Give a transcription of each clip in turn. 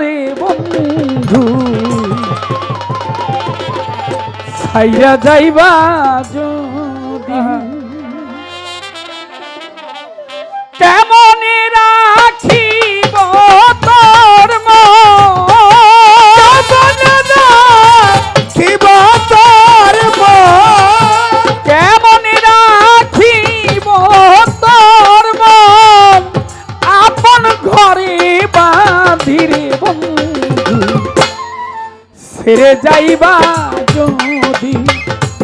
রে বন্ধু। ছাইরা যাইবা যদি। কেমনে ছেড়ে যাইবা যদি?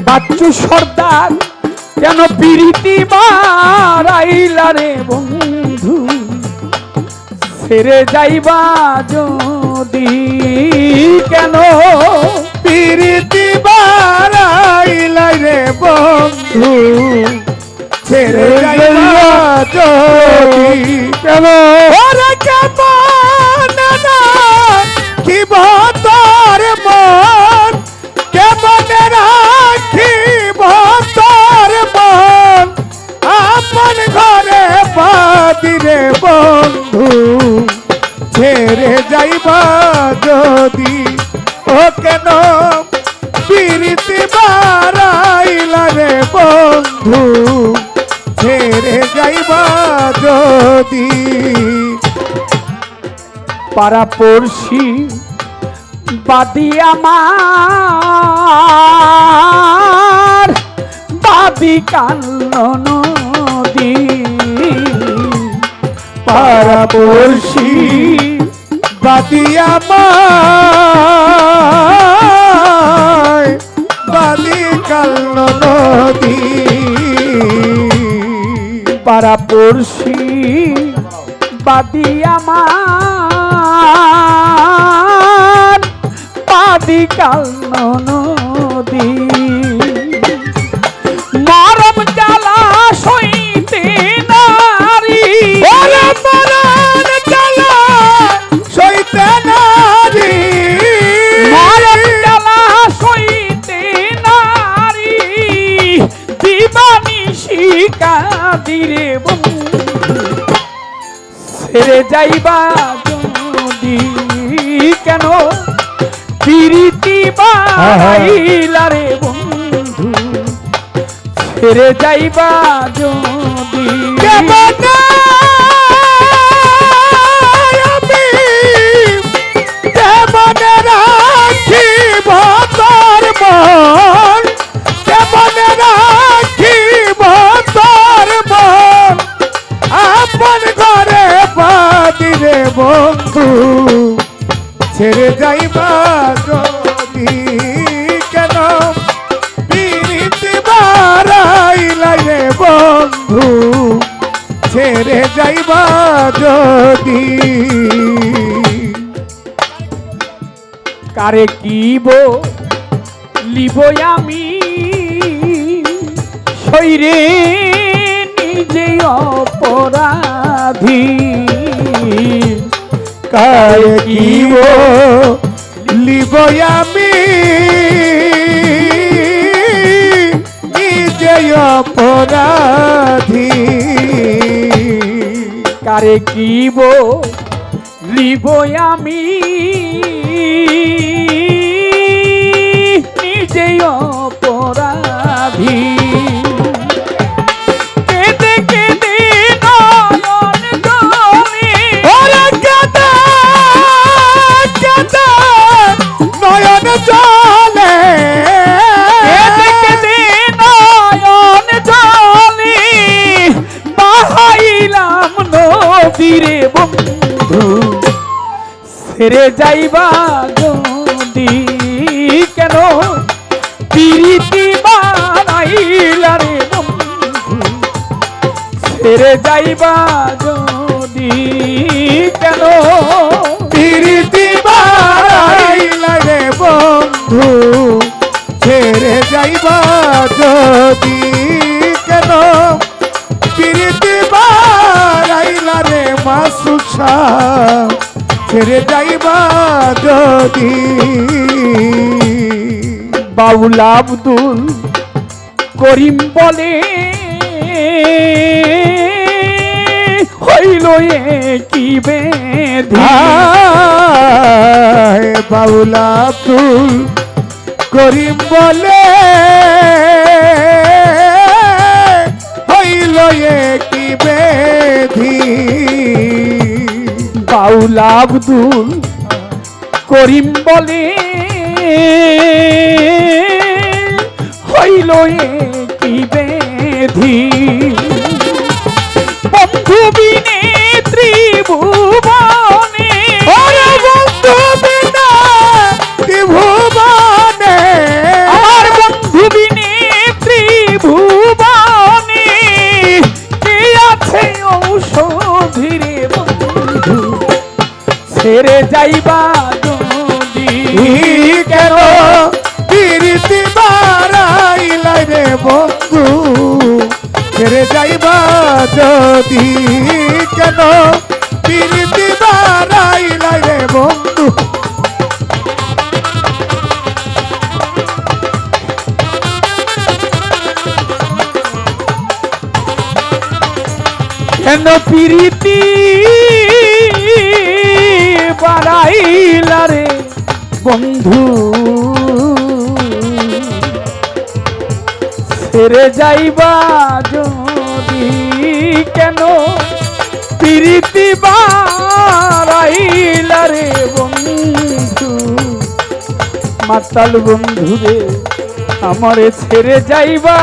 বাচ্চু সর্দার, কেন পিরিতি মারাইলা রে বন্ধু? ছেড়ে যাইবা যদি? কেন পিরিতি বারাইলাই রে বন্ধু? ছেড়ে যাইবা যদি? কেন? যাইবা যদি? ও কেন পিরিতি বারাইলা রে বন্ধু? ছেড়ে যাইবা যদি? পাড়া পড়শি বাদি আমার বাদি কান্ন নদী। পাড়া পড়শি বাদিয়া মায় বাদি কাল নদী। পাড়া পড়শি বাদি আমার বাদি কান্ন নদী। যাইবা যদি? কেন? পিরিতি বাইলা রে বন্ধু। ফিরে যাইবা যদি? বন্ধু, ছেড়ে যাইবা যদি কেন? পিরিতি বারাইলাই রে বন্ধু, ছেড়ে যাইবা যদি? কারে কিব লিব আমি? শৈরে নিজে অপরাধী। কায় কিব লিব আমি? নিজে অপরাধী। কারে কিব লিব আমি? নিজে অপরাধী কেঁদে নয়ন জলে বাহাইলাম নদীরে বন্ধু। ছেড়ে যাইবা যদি কেন? পিরিতি বানাইলা রে বন্ধু। ছেড়ে যাইবা যদি কেন? যদি কেন প্রীতি বাড়াইলা রে মাসুসা যদি? আব্দুল করিম বলে, হইল কি বেধি বাউল আব্দুল করিম বলে বাউল আব্দুল করিম বলে। হইল কি বেধি? যাইবা যদি কেন প্রীতি বারাইলাই রে বন্ধু? ছেড়ে যাইবা যদি কেন প্রীতি বারাইলাই রে বন্ধু? কেন প্রীতি রে বন্ধু। ছেড়ে যাইবা যদি কেন? প্রীতি বাড়াইলা রে বন্ধু। মাতাল বন্ধু রে আমারে ছেড়ে যাইবা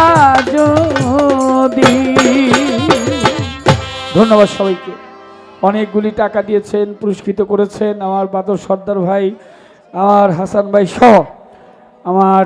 যদি। ধন্যবাদ সবাইকে। অনেকগুলি টাকা দিয়েছেন পুরস্কৃত করেছেন আমার বাদর সর্দার ভাই আমার হাসান ভাই সহ আমার